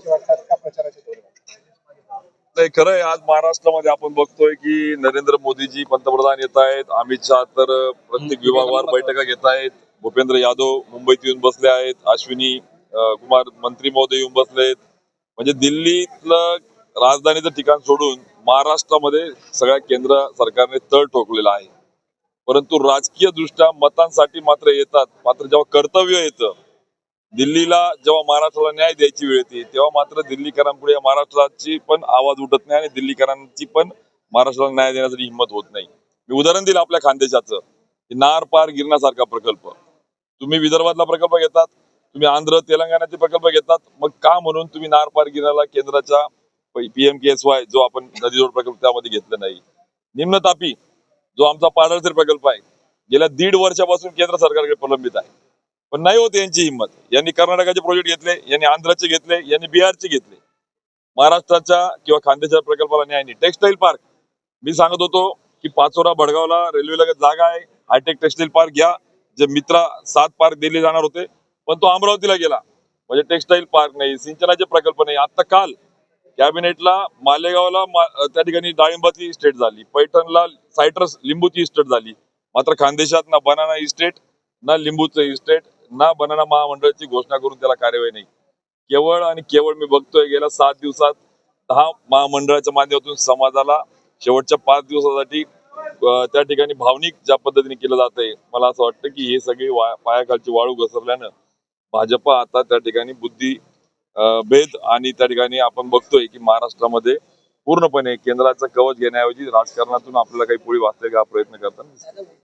असे वाटतात का प्रचाराच्या दौऱ्यात नाही खरं आहे आज महाराष्ट्रामध्ये आपण बघतोय की नरेंद्र मोदीजी पंतप्रधान येत आहेत अमित शहा तर प्रत्येक विभागावर बैठका घेत आहेत. भूपेंद्र यादव मुंबईत येऊन बसले आहेत अश्विनी कुमार मंत्री महोदय येऊन बसलेत म्हणजे दिल्लीतलं राजधानीचं ठिकाण सोडून महाराष्ट्रामध्ये सगळ्या केंद्र सरकारने तळ ठोकलेला आहे. परंतु राजकीय दृष्ट्या मतांसाठी मात्र येतात मात्र जेव्हा कर्तव्य येतं दिल्लीला जेव्हा महाराष्ट्राला न्याय द्यायची वेळ येते तेव्हा मात्र दिल्लीकरांपुढे महाराष्ट्राची पण आवाज उठत नाही आणि दिल्लीकरांची पण महाराष्ट्राला न्याय देण्यासाठी हिंमत होत नाही. मी उदाहरण दिलं आपल्या खानदेशाचं. नार पार गिरण्यासारखा प्रकल्प. तुम्ही विदर्भातला प्रकल्प घेतात तुम्ही आंध्र तेलंगणाचे प्रकल्प घेतात मग का म्हणून तुम्ही नार पार गिरण्याला केंद्राच्या पीएम के एस वाय जो आपण नदीजोड प्रकल्प त्यामध्ये घेतलं नाही? निम्न तापी जो आमचा पाडळसर प्रकल्प आहे गेल्या दीड वर्षापासून केंद्र सरकारकडे प्रलंबित आहे. पण नाही होत यांची हिंमत. यांनी कर्नाटकाचे प्रोजेक्ट घेतले यांनी आंध्राचे घेतले यांनी बिहारचे घेतले. महाराष्ट्राच्या किंवा खानदेशाच्या प्रकल्पाला न्याय नाही. टेक्सटाईल पार्क मी सांगत होतो की पाचोरा भडगावला रेल्वेला जागा आहे. हायटेक टेक्सटाईल पार्क घ्या. जे मित्रा सात पार्क दिले जाणार होते पण तो अमरावतीला गेला. म्हणजे टेक्सटाईल पार्क नाही सिंचनाचे प्रकल्प नाही. आता काल कॅबिनेटला मालेगावला मा- त्या ठिकाणी डाळिंबाची इस्टेट झाली. पैठणला सायट्रस लिंबूची इस्टेट झाली. मात्र खानदेशात ना बनाना इस्टेट ना लिंबूचं इस्टेट ना बनाना महामंडळाची घोषणा करून त्याला कार्यवाही नाही. केवळ आणि केवळ मी बघतोय गेल्या सात दिवसात दहा महामंडळाच्या माध्यमातून समाजाला शेवटच्या पाच दिवसासाठी त्या ठिकाणी भावनिक ज्या पद्धतीने केलं जात आहे मला असं वाटतं की हे सगळी वा- पायाखालची वाळू घसरल्यानं भाजप आता त्या ठिकाणी बुद्धी भेद आणि त्या ठिकाणी आपण बघतोय की महाराष्ट्रामध्ये पूर्णपणे केंद्राचं कवच घेण्याऐवजी राजकारणातून आपल्याला काही पोळी वाचते का प्रयत्न करताना